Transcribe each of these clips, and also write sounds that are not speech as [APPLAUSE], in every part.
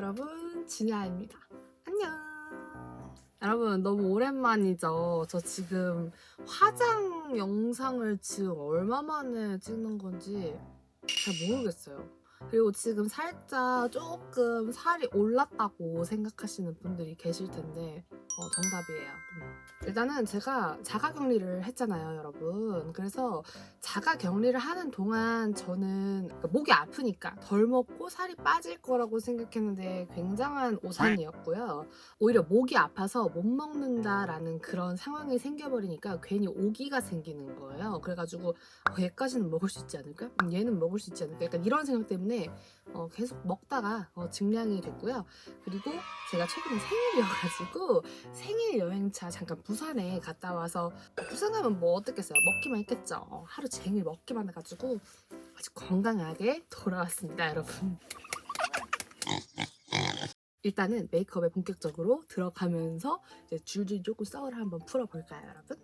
여러분 진야입니다. 안녕. 여러분 너무 오랜만이죠? 저 지금 화장 영상을 지금 얼마 만에 찍는 건지 잘 모르겠어요 그리고 지금 살짝 조금 살이 올랐다고 생각하시는 분들이 계실 텐데 어, 정답이에요 음. 일단은 제가 자가 격리를 했잖아요 여러분 그래서 자가 격리를 하는 동안 저는 그러니까 목이 아프니까 덜 먹고 살이 빠질 거라고 생각했는데 굉장한 오산이었고요. 오히려 목이 아파서 못 먹는다라는 그런 상황이 생겨버리니까 괜히 오기가 생기는 거예요. 그래가지고 어, 얘까지는 먹을 수 있지 않을까? 음, 얘는 먹을 수 있지 않을까? 약간 이런 생각 때문에 어, 계속 먹다가 어, 증량이 됐고요. 그리고 제가 최근에 생일이어가지고 생일 여행차 잠깐 부산에 갔다 와서 부산 가면 뭐 어떻겠어요? 먹기만 했겠죠. 어, 하루 종일 먹기만 해가지고 아주 건강하게 돌아왔습니다, 여러분. 일단은 메이크업에 본격적으로 들어가면서 이제 줄줄 조금 썰을 한번 풀어볼까요, 여러분?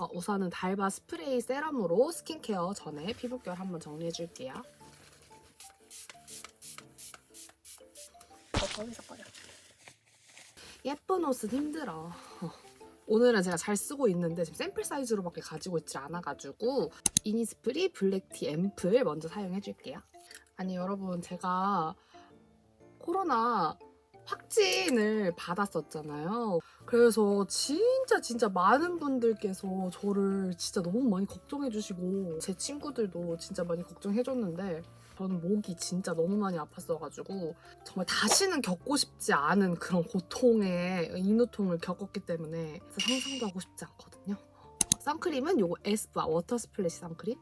어, 우선은 달바 스프레이 세럼으로 스킨케어 전에 피부결 한번 정리해줄게요. 거기서 꺼려. 예쁜 옷은 힘들어. 오늘은 제가 잘 쓰고 있는데 지금 샘플 사이즈로밖에 가지고 있지 않아가지고 이니스프리 블랙티 앰플 먼저 사용해줄게요. 아니 여러분 제가 코로나 확진을 받았었잖아요. 그래서 진짜 진짜 많은 분들께서 저를 진짜 너무 많이 걱정해주시고 제 친구들도 진짜 많이 걱정해줬는데 저는 목이 진짜 너무 많이 아팠어가지고 정말 다시는 겪고 싶지 않은 그런 고통의 인후통을 겪었기 때문에 상상도 하고 싶지 않거든요. 선크림은 요거 에스쁘아 워터 스플래시 선크림.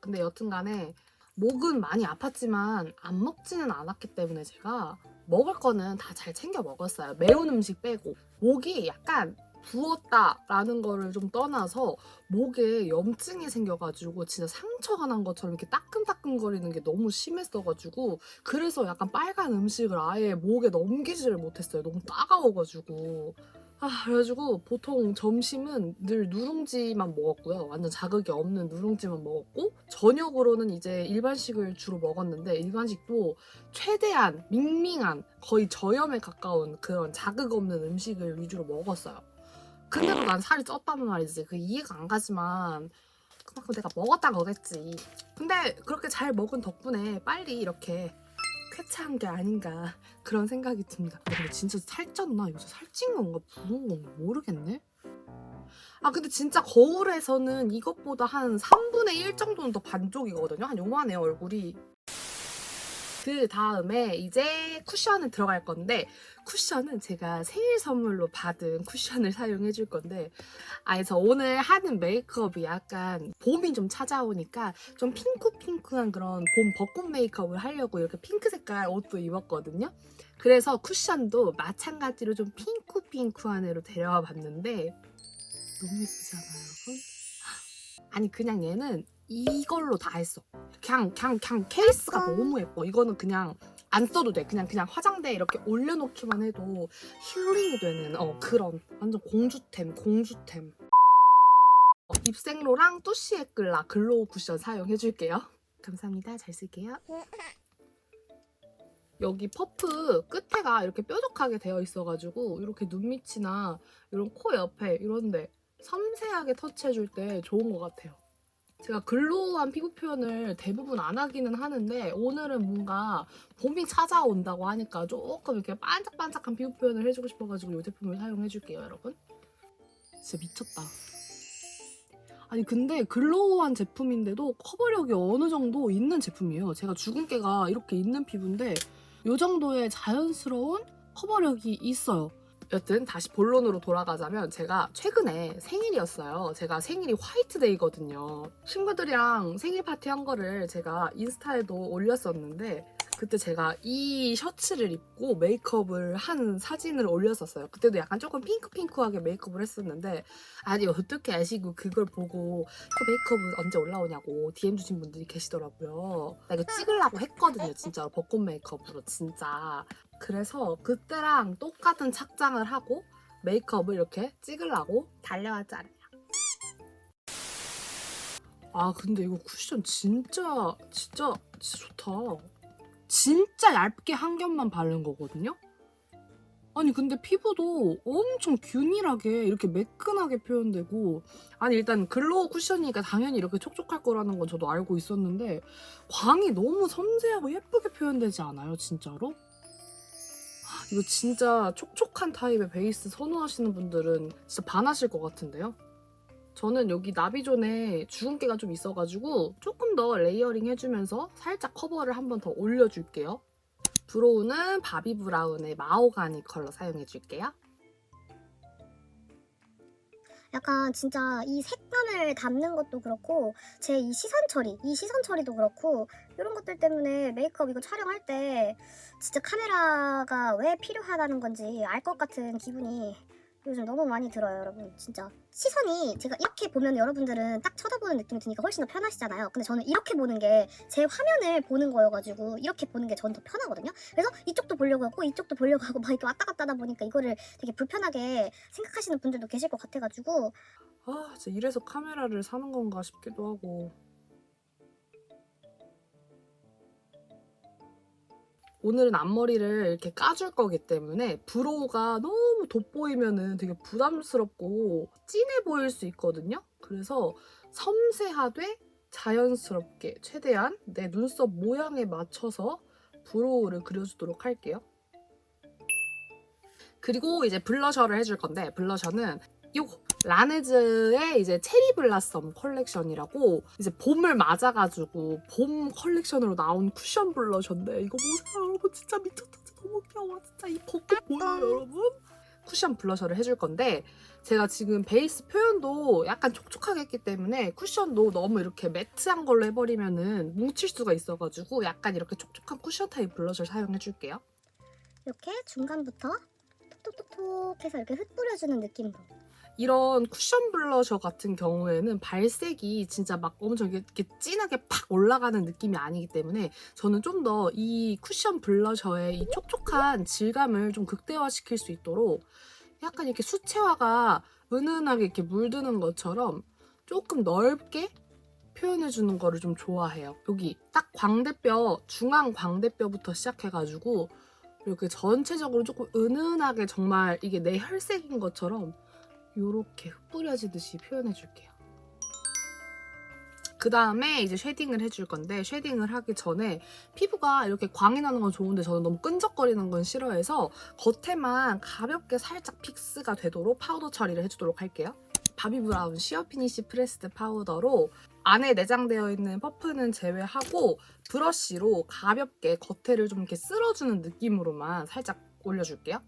근데 여튼간에 목은 많이 아팠지만 안 먹지는 않았기 때문에 제가 먹을 거는 다 잘 챙겨 먹었어요. 매운 음식 빼고 목이 약간 부었다라는 거를 좀 떠나서 목에 염증이 생겨가지고 진짜 상처가 난 것처럼 이렇게 따끔따끔거리는 게 너무 심했어가지고 그래서 약간 빨간 음식을 아예 목에 넘기지를 못했어요. 너무 따가워가지고. 아, 그래가지고 보통 점심은 늘 누룽지만 먹었고요. 완전 자극이 없는 누룽지만 먹었고 저녁으로는 이제 일반식을 주로 먹었는데 일반식도 최대한 밍밍한 거의 저염에 가까운 그런 자극 없는 음식을 위주로 먹었어요. 근데도 난 살이 쪘다는 말이지. 그 이해가 안 가지만 그만큼 내가 먹었다 거겠지. 근데 그렇게 잘 먹은 덕분에 빨리 이렇게 쾌차한 게 아닌가 [LAUGHS] 그런 생각이 듭니다. 근데 진짜 살쪘나? 이거 살찐 건가? 부은 건가? 모르겠네. 아 근데 진짜 거울에서는 이것보다 한 3분의 1 정도는 더 반쪽이거든요. 한 요만해요 얼굴이. 그 다음에 이제 쿠션을 들어갈 건데 쿠션은 제가 생일 선물로 받은 쿠션을 [LAUGHS] 사용해 줄 건데 아니 저 오늘 하는 메이크업이 약간 봄이 좀 찾아오니까 좀 핑크핑크한 그런 봄 벚꽃 메이크업을 하려고 이렇게 핑크 색깔 옷도 입었거든요 그래서 쿠션도 마찬가지로 좀 핑크핑크한 애로 데려와 봤는데 너무 예쁘지 않아요 여러분? 아니 그냥 얘는 이걸로 다 했어 그냥 그냥 그냥 케이스가 너무 예뻐 이거는 그냥 안 써도 돼. 그냥 그냥 화장대에 이렇게 올려놓기만 해도 힐링이 되는 어 그런 완전 공주템 공주템. 어, 입생로랑 뚜시 에클라 글로우 쿠션 사용해줄게요. 감사합니다. 잘 쓸게요. 여기 퍼프 끝에가 이렇게 뾰족하게 되어 있어가지고 이렇게 눈 밑이나 이런 코 옆에 이런데 섬세하게 터치해줄 때 좋은 것 같아요. 제가 글로우한 피부 표현을 대부분 안 하기는 하는데 오늘은 뭔가 봄이 찾아온다고 하니까 조금 이렇게 반짝반짝한 피부 표현을 해주고 싶어가지고 이 제품을 사용해줄게요 여러분. 진짜 미쳤다. 아니 근데 글로우한 제품인데도 커버력이 어느 정도 있는 제품이에요. 제가 주근깨가 이렇게 있는 피부인데 이 정도의 자연스러운 커버력이 있어요 여튼 다시 본론으로 돌아가자면 제가 최근에 생일이었어요. 제가 생일이 화이트데이거든요. 친구들이랑 생일 파티 한 거를 제가 인스타에도 올렸었는데 그때 제가 이 셔츠를 입고 메이크업을 한 사진을 올렸었어요. 그때도 약간 조금 핑크핑크하게 메이크업을 했었는데 아니 어떻게 아시고 그걸 보고 그 메이크업은 언제 올라오냐고 DM 주신 분들이 계시더라고요. 나 이거 찍으려고 했거든요. 진짜로 벚꽃 메이크업으로 진짜. 그래서 그때랑 똑같은 착장을 하고 메이크업을 이렇게 찍으려고 달려왔잖아요. 아 근데 이거 쿠션 진짜 진짜 진짜 좋다. 진짜 얇게 한 겹만 바른 거거든요. 아니 근데 피부도 엄청 균일하게 이렇게 매끈하게 표현되고 아니 일단 글로우 쿠션이니까 당연히 이렇게 촉촉할 거라는 건 저도 알고 있었는데 광이 너무 섬세하고 예쁘게 표현되지 않아요 진짜로? 아, 이거 진짜 촉촉한 타입의 베이스 선호하시는 분들은 진짜 반하실 것 같은데요? 저는 여기 나비존에 주근깨가 좀 있어가지고 조금 더 레이어링 해주면서 살짝 커버를 한 번 더 올려줄게요. 브로우는 바비 브라운의 마오가니 컬러 사용해줄게요. 약간 진짜 이 색감을 담는 것도 그렇고 제 이 시선 처리, 이 시선 처리도 그렇고 이런 것들 때문에 메이크업 이거 촬영할 때 진짜 카메라가 왜 필요하다는 건지 알 것 같은 기분이 요즘 너무 많이 들어요, 여러분. 진짜 시선이 제가 이렇게 보면 여러분들은 딱 쳐다보는 느낌이 드니까 훨씬 더 편하시잖아요. 근데 저는 이렇게 보는 게 제 화면을 보는 거여가지고 이렇게 보는 게 저는 더 편하거든요. 그래서 이쪽도 보려고 하고 이쪽도 보려고 하고 막 이렇게 왔다 갔다 하다 보니까 이거를 되게 불편하게 생각하시는 분들도 계실 것 같아가지고 아, 진짜 이래서 카메라를 사는 건가 싶기도 하고. 오늘은 앞머리를 이렇게 까줄 거기 때문에 브로우가 너무 돋보이면은 되게 부담스럽고 진해 보일 수 있거든요. 그래서 섬세하되 자연스럽게 최대한 내 눈썹 모양에 맞춰서 브로우를 그려주도록 할게요. 그리고 이제 블러셔를 해줄 건데 블러셔는 요거 라네즈의 이제 체리 블라썸 컬렉션이라고 이제 봄을 맞아가지고 봄 컬렉션으로 나온 쿠션 블러셔인데 이거 보세요. 여러분 진짜 미쳤다. 너무 귀여워. 진짜 이 벚꽃 보여요 여러분? 쿠션 블러셔를 해줄 건데 제가 지금 베이스 표현도 약간 촉촉하게 했기 때문에 쿠션도 너무 이렇게 매트한 걸로 해버리면은 뭉칠 수가 있어가지고 약간 이렇게 촉촉한 쿠션 타입 블러셔를 사용해줄게요. 이렇게 중간부터 톡톡톡톡 해서 이렇게 흩뿌려주는 느낌으로 이런 쿠션 블러셔 같은 경우에는 발색이 진짜 막 엄청 이렇게 진하게 팍 올라가는 느낌이 아니기 때문에 저는 좀 더 이 쿠션 블러셔의 이 촉촉한 질감을 좀 극대화시킬 수 있도록 약간 이렇게 수채화가 은은하게 이렇게 물드는 것처럼 조금 넓게 표현해주는 거를 좀 좋아해요. 여기 딱 광대뼈, 중앙 광대뼈부터 시작해가지고 이렇게 전체적으로 조금 은은하게 정말 이게 내 혈색인 것처럼 이렇게 흩뿌려지듯이 표현해줄게요. 그 다음에 이제 쉐딩을 해줄 건데 쉐딩을 하기 전에 피부가 이렇게 광이 나는 건 좋은데 저는 너무 끈적거리는 건 싫어해서 겉에만 가볍게 살짝 픽스가 되도록 파우더 처리를 해주도록 할게요. 바비 브라운 시어 피니시 프레스드 파우더로 안에 내장되어 있는 퍼프는 제외하고 브러쉬로 가볍게 겉에를 좀 이렇게 쓸어주는 느낌으로만 살짝 올려줄게요.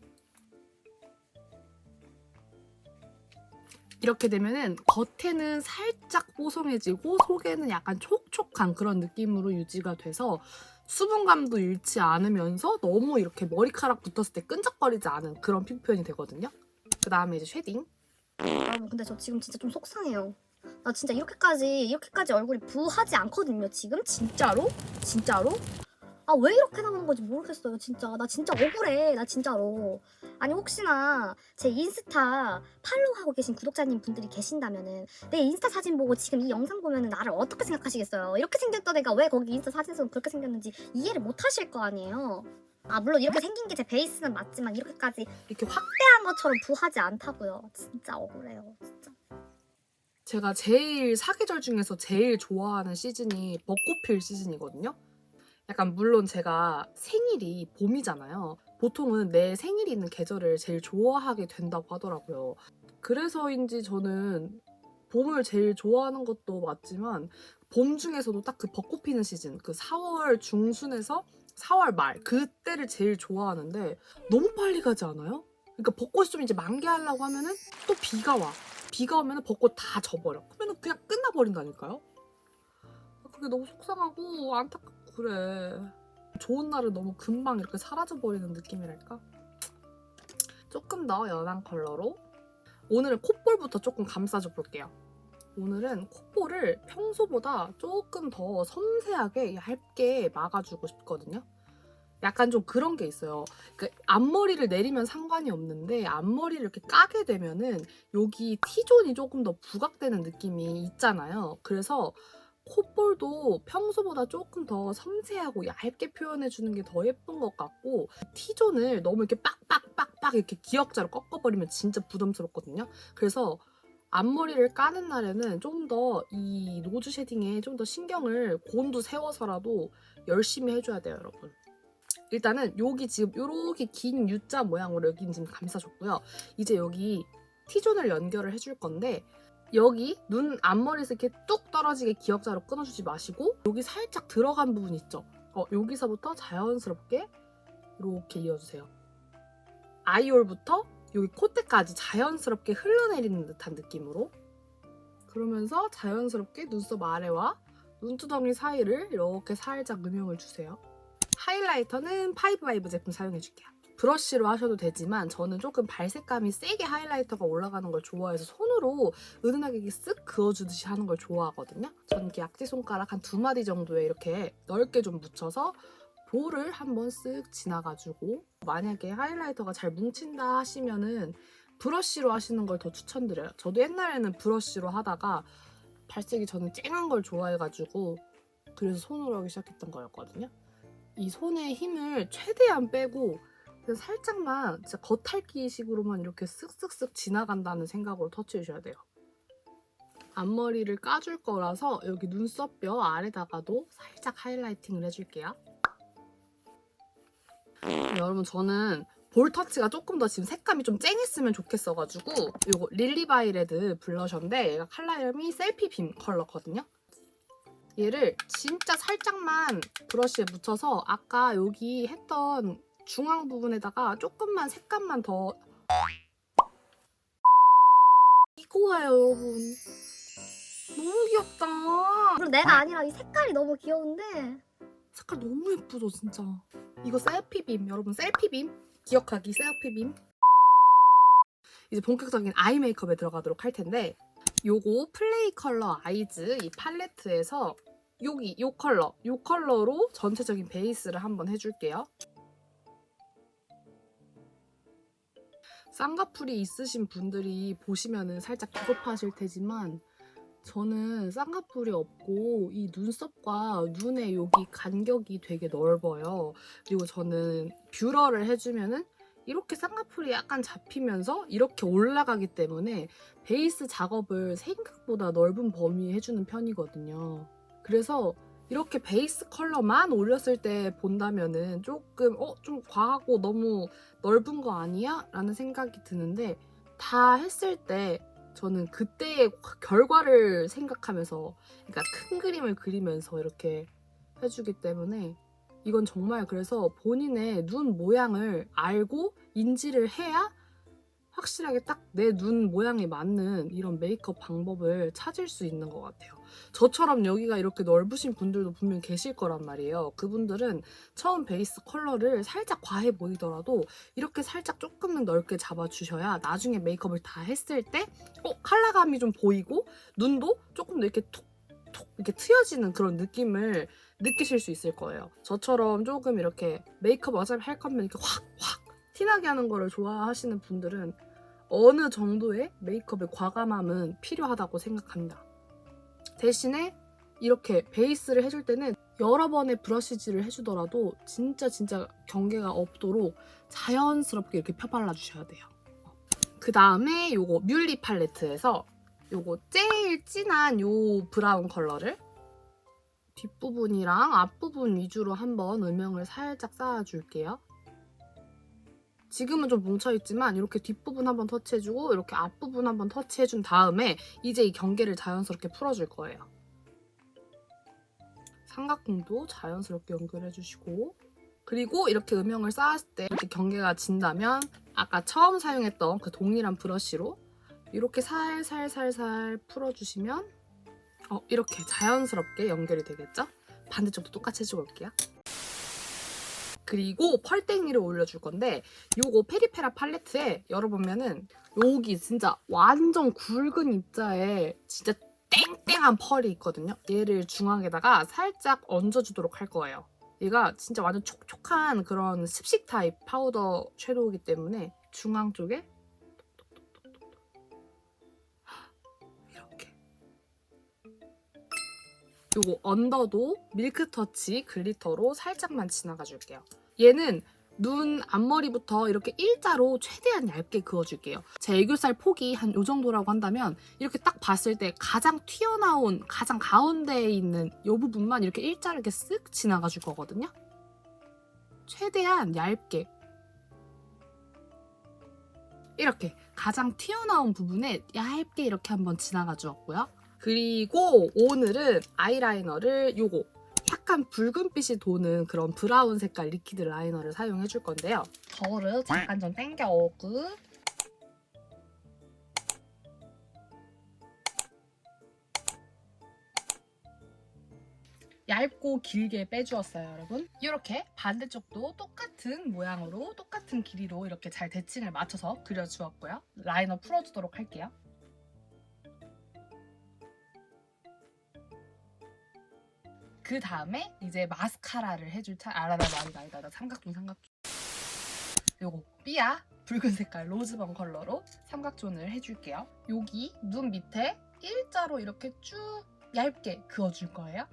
이렇게 되면은 겉에는 살짝 뽀송해지고 속에는 약간 촉촉한 그런 느낌으로 유지가 돼서 수분감도 잃지 않으면서 너무 이렇게 머리카락 붙었을 때 끈적거리지 않은 그런 피부 표현이 되거든요. 그 다음에 이제 쉐딩. 여러분 근데 저 지금 진짜 좀 속상해요 나 진짜 이렇게까지 이렇게까지 얼굴이 부하지 않거든요 지금 진짜로 진짜로 아 왜 이렇게 나오는 건지 모르겠어요 진짜. 나 진짜 억울해 나 진짜로. 아니 혹시나 제 인스타 팔로우하고 계신 구독자님 분들이 계신다면은 내 인스타 사진 보고 지금 이 영상 보면은 나를 어떻게 생각하시겠어요? 이렇게 생겼던 애가 왜 거기 인스타 사진에서 그렇게 생겼는지 이해를 못 하실 거 아니에요? 아 물론 이렇게 생긴 게 제 베이스는 맞지만 이렇게까지 이렇게 확 확대한 것처럼 부하지 않다고요. 진짜 억울해요 진짜. 제가 제일 사계절 중에서 제일 좋아하는 시즌이 벚꽃 필 시즌이거든요. 약간 물론 제가 생일이 봄이잖아요. 보통은 내 생일이 있는 계절을 제일 좋아하게 된다고 하더라고요. 그래서인지 저는 봄을 제일 좋아하는 것도 맞지만 봄 중에서도 딱 그 벚꽃 피는 시즌, 그 4월 중순에서 4월 말 그때를 제일 좋아하는데 너무 빨리 가지 않아요? 그러니까 벚꽃이 좀 이제 만개하려고 하면은 또 비가 와. 비가 오면 벚꽃 다 져버려. 그러면 그냥 끝나버린다니까요? 그게 너무 속상하고 안타깝고 그래. 좋은 날은 너무 금방 이렇게 사라져버리는 느낌이랄까? 조금 더 연한 컬러로 오늘은 콧볼부터 조금 감싸줘 볼게요. 오늘은 콧볼을 평소보다 조금 더 섬세하게 얇게 막아주고 싶거든요. 약간 좀 그런 게 있어요. 그 앞머리를 내리면 상관이 없는데 앞머리를 이렇게 까게 되면은 여기 T존이 조금 더 부각되는 느낌이 있잖아요. 그래서 콧볼도 평소보다 조금 더 섬세하고 얇게 표현해주는 게 더 예쁜 것 같고 T존을 너무 이렇게 빡빡빡빡 이렇게 기역자로 꺾어버리면 진짜 부담스럽거든요. 그래서 앞머리를 까는 날에는 좀 더이 노즈 쉐딩에 좀 더 신경을 곤두 세워서라도 열심히 해줘야 돼요, 여러분. 일단은 여기 지금 요렇게 긴 U자 모양으로 여기 지금 감싸줬고요. 이제 여기 T존을 연결을 해줄 건데 여기 눈 앞머리에서 이렇게 뚝 떨어지게 기역자로 끊어주지 마시고 여기 살짝 들어간 부분 있죠? 어, 여기서부터 자연스럽게 이렇게 이어주세요. 아이홀부터 여기 콧대까지 자연스럽게 흘러내리는 듯한 느낌으로 그러면서 자연스럽게 눈썹 아래와 눈두덩이 사이를 이렇게 살짝 음영을 주세요. 하이라이터는 파이브바이브 제품 사용해줄게요. 브러쉬로 하셔도 되지만 저는 조금 발색감이 세게 하이라이터가 올라가는 걸 좋아해서 손으로 은은하게 쓱 그어주듯이 하는 걸 좋아하거든요. 저는 이렇게 약지 손가락 한 두 마디 정도에 이렇게 넓게 좀 묻혀서 볼을 한번 쓱 지나가지고 만약에 하이라이터가 잘 뭉친다 하시면은 브러쉬로 하시는 걸 더 추천드려요. 저도 옛날에는 브러쉬로 하다가 발색이 저는 쨍한 걸 좋아해가지고 그래서 손으로 하기 시작했던 거였거든요. 이 손에 힘을 최대한 빼고 그냥 살짝만 진짜 겉핥기 식으로만 이렇게 쓱쓱쓱 지나간다는 생각으로 터치해 주셔야 돼요. 앞머리를 까줄 거라서 여기 눈썹뼈 아래다가도 살짝 하이라이팅을 해줄게요. 여러분 저는 볼 터치가 조금 더 지금 색감이 좀 쨍했으면 좋겠어가지고 이거 릴리바이레드 블러셔인데 얘가 컬러감이 셀피 빔 컬러거든요. 얘를 진짜 살짝만 브러쉬에 묻혀서 아까 여기 했던 중앙 부분에다가 조금만 색감만 더. 이거예요 여러분. 너무 귀엽다. 그리고 내가 아니라 이 색깔이 너무 귀여운데. 색깔 너무 예쁘죠 진짜. 이거 셀피빔. 여러분 셀피빔. 기억하기 셀피빔. 이제 본격적인 아이 메이크업에 들어가도록 할 텐데 요거 플레이 컬러 아이즈 이 팔레트에서 여기 요 컬러. 요 컬러로 전체적인 베이스를 한번 해줄게요 쌍꺼풀이 있으신 분들이 보시면은 살짝 기겁하실 테지만 저는 쌍꺼풀이 없고 이 눈썹과 눈의 여기 간격이 되게 넓어요. 그리고 저는 뷰러를 해주면은 이렇게 쌍꺼풀이 약간 잡히면서 이렇게 올라가기 때문에 베이스 작업을 생각보다 넓은 범위에 해주는 편이거든요. 그래서 이렇게 베이스 컬러만 올렸을 때 본다면은 조금 어 좀 과하고 너무 넓은 거 아니야? 라는 생각이 드는데 다 했을 때 저는 그때의 결과를 생각하면서 그러니까 큰 그림을 그리면서 이렇게 해주기 때문에 이건 정말 그래서 본인의 눈 모양을 알고 인지를 해야 확실하게 딱 내 눈 모양에 맞는 이런 메이크업 방법을 찾을 수 있는 것 같아요. 저처럼 여기가 이렇게 넓으신 분들도 분명 계실 거란 말이에요. 그분들은 처음 베이스 컬러를 살짝 과해 보이더라도 이렇게 살짝 조금은 넓게 잡아주셔야 나중에 메이크업을 다 했을 때 어, 컬러감이 좀 보이고 눈도 조금 더 이렇게 톡톡 이렇게 트여지는 그런 느낌을 느끼실 수 있을 거예요. 저처럼 조금 이렇게 메이크업 어차피 할 거면 이렇게 확 확 티나게 하는 거를 좋아하시는 분들은 어느 정도의 메이크업의 과감함은 필요하다고 생각합니다. 대신에 이렇게 베이스를 해줄 때는 여러 번의 브러쉬질을 해주더라도 진짜 진짜 경계가 없도록 자연스럽게 이렇게 펴발라 주셔야 돼요. 그 다음에 요거 뮬리 팔레트에서 요거 제일 진한 요 브라운 컬러를 뒷부분이랑 앞부분 위주로 한번 음영을 살짝 쌓아줄게요. 지금은 좀 뭉쳐있지만 이렇게 뒷부분 한번 터치해주고 이렇게 앞부분 한번 터치해준 다음에 이제 이 경계를 자연스럽게 풀어줄 거예요. 삼각형도 자연스럽게 연결해주시고 그리고 이렇게 음영을 쌓았을 때 이렇게 경계가 진다면 아까 처음 사용했던 그 동일한 브러쉬로 이렇게 살살살살 풀어주시면 어, 이렇게 자연스럽게 연결이 되겠죠? 반대쪽도 똑같이 해주고 올게요. 그리고 펄땡이를 올려줄 건데 요거 페리페라 팔레트에 열어보면은 여기 진짜 완전 굵은 입자에 진짜 땡땡한 펄이 있거든요. 얘를 중앙에다가 살짝 얹어주도록 할 거예요. 얘가 진짜 완전 촉촉한 그런 습식 타입 파우더 섀도우이기 때문에 중앙 쪽에 요거 언더도 밀크터치 글리터로 살짝만 지나가 줄게요. 얘는 눈 앞머리부터 이렇게 일자로 최대한 얇게 그어줄게요. 제 애교살 폭이 한 요 정도라고 한다면 이렇게 딱 봤을 때 가장 튀어나온 가장 가운데에 있는 요 부분만 이렇게 일자로 이렇게 쓱 지나가 줄 거거든요. 최대한 얇게 이렇게 가장 튀어나온 부분에 얇게 이렇게 한번 지나가 주었고요. 그리고 오늘은 아이라이너를 요거 약간 붉은빛이 도는 그런 브라운 색깔 리퀴드 라이너를 사용해 줄 건데요. 거울을 잠깐 좀 당겨오고 얇고 길게 빼주었어요, 여러분. 이렇게 반대쪽도 똑같은 모양으로 똑같은 길이로 이렇게 잘 대칭을 맞춰서 그려주었고요. 라이너 풀어주도록 할게요. 그 다음에 이제 마스카라를 해줄 차. 아라나 아니다 아니다 나 삼각존 삼각존. 요거 삐아 붉은 색깔 로즈번 컬러로 삼각존을 해줄게요. 여기 눈 밑에 일자로 이렇게 쭉 얇게 그어줄 거예요.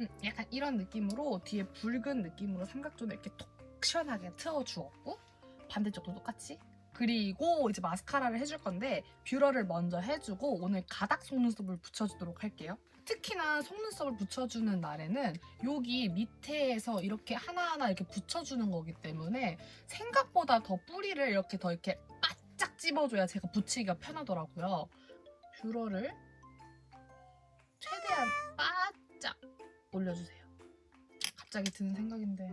음, 약간 이런 느낌으로 뒤에 붉은 느낌으로 삼각존을 이렇게 톡 시원하게 트워주었고 반대쪽도 똑같이 그리고 이제 마스카라를 해줄 건데 뷰러를 먼저 해주고 오늘 가닥 속눈썹을 붙여주도록 할게요. 특히나 속눈썹을 붙여주는 날에는 여기 밑에서 이렇게 하나하나 이렇게 붙여주는 거기 때문에 생각보다 더 뿌리를 이렇게 더 이렇게 바짝 찝어줘야 제가 붙이기가 편하더라고요. 뷰러를 최대한 바짝 올려주세요. 갑자기 드는 생각인데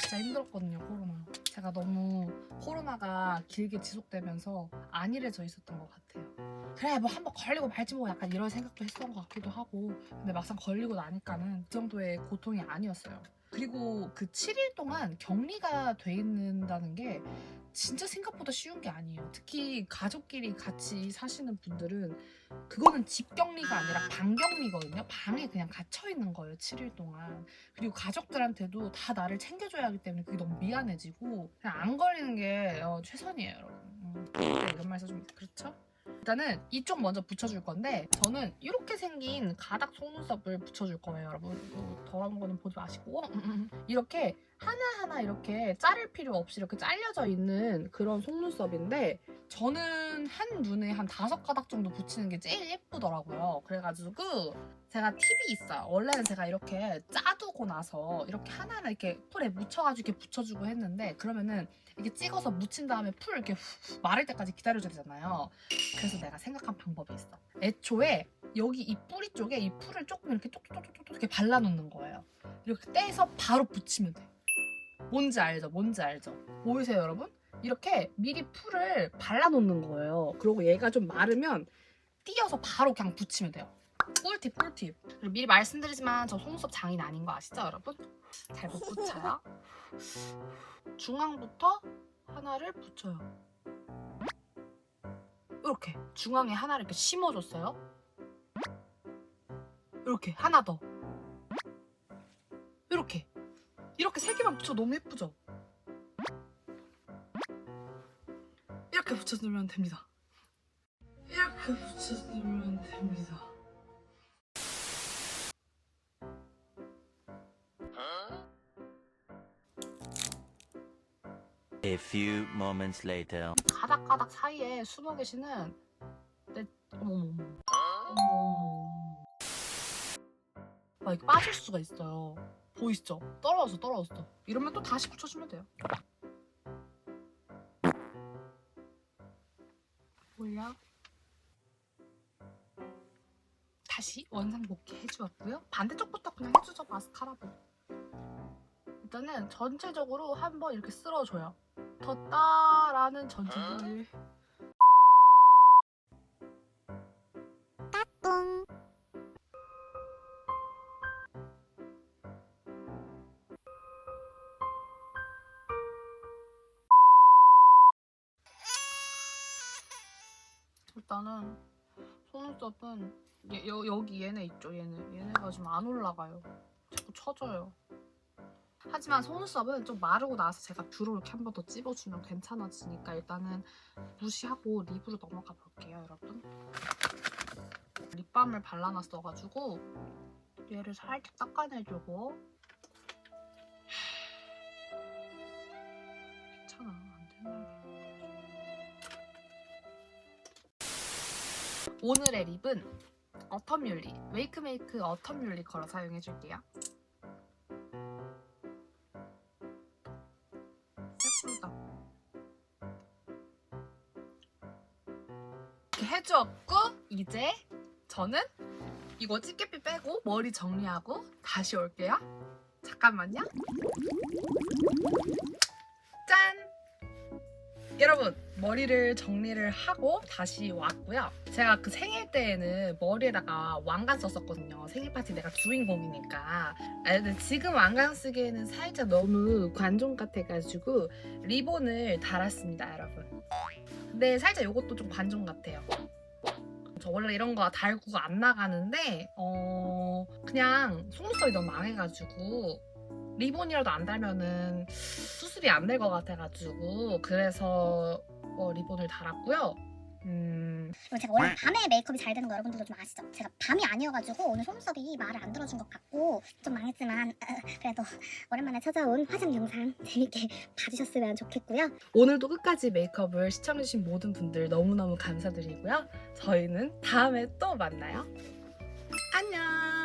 진짜 힘들었거든요 코로나. 제가 너무 코로나가 길게 지속되면서 안일해져 있었던 것 같아요. 그래 뭐 한번 걸리고 말지 뭐 약간 이런 생각도 했었던 것 같기도 하고 근데 막상 걸리고 나니까는 그 정도의 고통이 아니었어요. 그리고 그 7일 동안 격리가 돼 있는다는 게 진짜 생각보다 쉬운 게 아니에요. 특히 가족끼리 같이 사시는 분들은 그거는 집 격리가 아니라 방 격리거든요. 방에 그냥 gat혀 있는 거예요. 7일 동안. 그리고 가족들한테도 다 나를 챙겨줘야 하기 때문에 그게 너무 미안해지고 그냥 안 걸리는 게 어, 최선이에요, 여러분. 음, 이런 말 써주면 그렇죠? 일단은 이쪽 먼저 붙여줄 건데 저는 이렇게 생긴 가닥 속눈썹을 붙여줄 거예요 여러분. 이거 더러운 거는 보지 마시고. 이렇게 하나하나 이렇게 자를 필요 없이 이렇게 잘려져 있는 그런 속눈썹인데 저는 한 눈에 한 다섯 가닥 정도 붙이는 게 제일 예쁘더라고요. 그래가지고 제가 팁이 있어요. 원래는 제가 이렇게 짜두고 나서 이렇게 하나하나 이렇게 풀에 묻혀가지고 이렇게 붙여주고 했는데 그러면은 이렇게 찍어서 묻힌 다음에 풀 이렇게 후- 마를 때까지 기다려줘야 되잖아요 그래서 내가 생각한 방법이 있어. 애초에 여기 이 뿌리 쪽에 이 풀을 조금 이렇게 톡톡톡톡톡 이렇게 발라놓는 거예요. 이렇게 떼서 바로 붙이면 돼. 뭔지 알죠? 뭔지 알죠? 보이세요, 여러분? 이렇게 미리 풀을 발라놓는 거예요. 그리고 얘가 좀 마르면 띄어서 바로 그냥 붙이면 돼요. 꿀팁, 꿀팁. 미리 말씀드리지만 저 속눈썹 장인 아닌 거 아시죠, 여러분? 잘 못 붙여요. [LAUGHS] 중앙부터 하나를 붙여요. 이렇게 중앙에 하나를 이렇게 심어줬어요. 이렇게 하나 더. 이렇게 이렇게 세 개만 붙여 너무 예쁘죠? 이렇게 붙여주면 됩니다. 이렇게 붙여주면 됩니다. Few moments later. 가닥가닥 사이에 숨어 계시는 내 어머머머. 어머머머. 아 이게 빠질 수가 있어요. 보이시죠? 떨어졌어, 떨어졌어. 이러면 또 다시 붙여주면 돼요. 보여? 다시 원상 복귀 해주었고요. 반대쪽부터 그냥 해주죠 마스카라로. 일단은 전체적으로 한번 이렇게 쓸어줘요. 덧다라는 전체를. 뿡. 일단은 속눈썹은 얘- 여, 여기 얘네 있죠 얘네. 얘네가 지금 안 올라가요. 자꾸 처져요 하지만 속눈썹은 좀 마르고 나서 제가 뷰로 이렇게 한 번 더 찝어주면 괜찮아지니까 일단은 무시하고 립으로 넘어가 볼게요 여러분. 립밤을 발라놨어가지고 얘를 살짝 닦아내주고. 괜찮아 안 된다 오늘의 립은 어텀 뮬리 웨이크메이크 어텀 뮬리 걸어 사용해줄게요 예쁘다 이렇게 해주었고 이제 저는 이거 집게피 빼고 머리 정리하고 다시 올게요. 잠깐만요. 짠! 여러분 머리를 정리를 하고 다시 왔고요. 제가 그 생일 때에는 머리에다가 왕관 썼었거든요. 생일 파티 내가 주인공이니까. 아, 근데 지금 왕관 쓰기에는 살짝 너무 관종 같아가지고 리본을 달았습니다, 여러분. 근데 살짝 이것도 좀 관종 같아요. 저 원래 이런 거 달고 안 나가는데 어 그냥 속눈썹이 너무 망해가지고 리본이라도 안 달면은 수습이 안 될 것 같아가지고 그래서 어, 리본을 달았고요. 음 그리고 제가 원래 밤에 메이크업이 잘 되는 거 여러분들도 좀 아시죠? 제가 밤이 아니어가지고 오늘 속눈썹이 말을 안 들어준 것 같고 좀 망했지만 [LAUGHS] 그래도 오랜만에 찾아온 화장 영상 재밌게 [LAUGHS] 봐주셨으면 좋겠고요. 오늘도 끝까지 메이크업을 시청해주신 모든 분들 너무너무 감사드리고요. 저희는 다음에 또 만나요. 안녕.